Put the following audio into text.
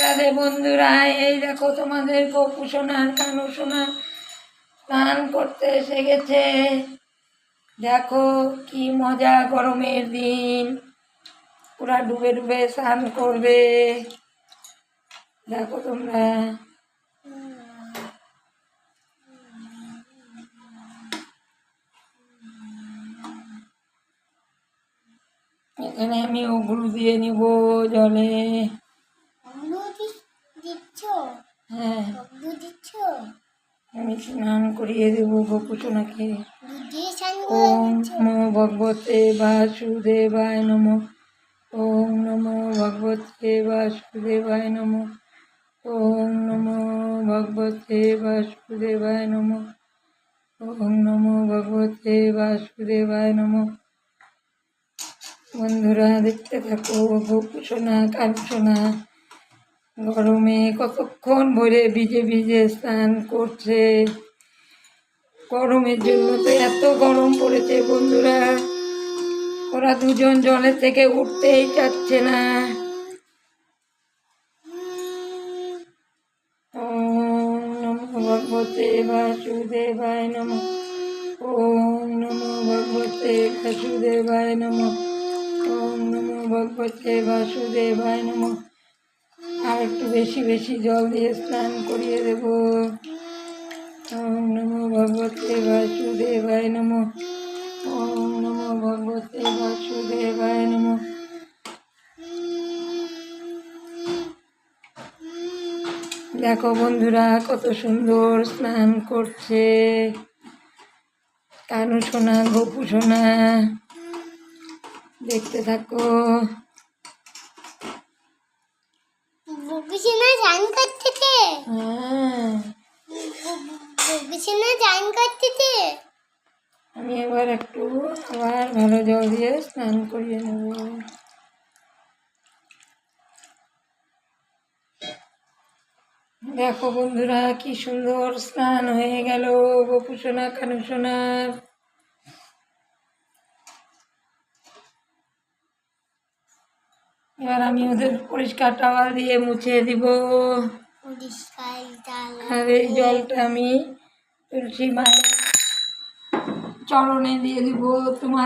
রাধে বন্ধুরা, এই দেখো তোমাদের গপু সোনার, কানু সোনা স্নান করতে এসে গেছে। দেখো কি মজা গরমের দিন। পুরা ডুবে ডুবে স্নান করবে। দেখো তোমরা। এখানে আমি ওগুলো দিয়ে নিব জলে। হ্যাঁ। আমি স্নান করিয়ে দেবো গপু সোনাকে দুধ দিয়ে স্নান ওম নমো ভগবতে বাসুদেবায় নম। ওম নমো ভগবতে বাসুদেবায় নম। ওম নমো ভগবতে বাসুদেবায় নম। ওম নমো ভগবতে বাসুদেবায় নম। বন্ধুরা দেখতে থাকো গপু সোনা কালু সোনা গরমে কতক্ষণ ভরে ভিজে ভিজে স্নান করছে? গরমের জন্য তো এত গরম পড়েছে বন্ধুরা। ওরা দুজন জলের থেকে উঠতেই চাচ্ছে না। ভগবতে বাসুদেবায় নম। ওম নমো ভগবতে বাসুদেবায় নম। ওম নমো ভগবতে বাসুদেবায় নম। একটু বেশি বেশি জল দিয়ে স্নান করিয়ে দেব। ওম নমো ভগবতে বাসুদেবায় নম। ওম নমো ভগবতে বাসুদেবায় নম। দেখো বন্ধুরা, কত সুন্দর স্নান করছে। কানু সোনা, গপু সোনা, দেখতে থাকো। বকুসিনা স্নান করতেছে হ্যাঁ। বকুসিনা স্নান করতেছে আমি এবার একটু আবার ভালো জল দিয়ে স্নান করিয়ে নেব। দেখো বন্ধুরা কি সুন্দর স্নান হয়ে গেল গপু সোনা কানু সোনার এবার আমি ওদের পরিষ্কার টাওয়াল দিয়ে মুছে দিব। আর এই জলটা আমি তুলসী মায়ের চরণে দিয়ে দিব। তোমার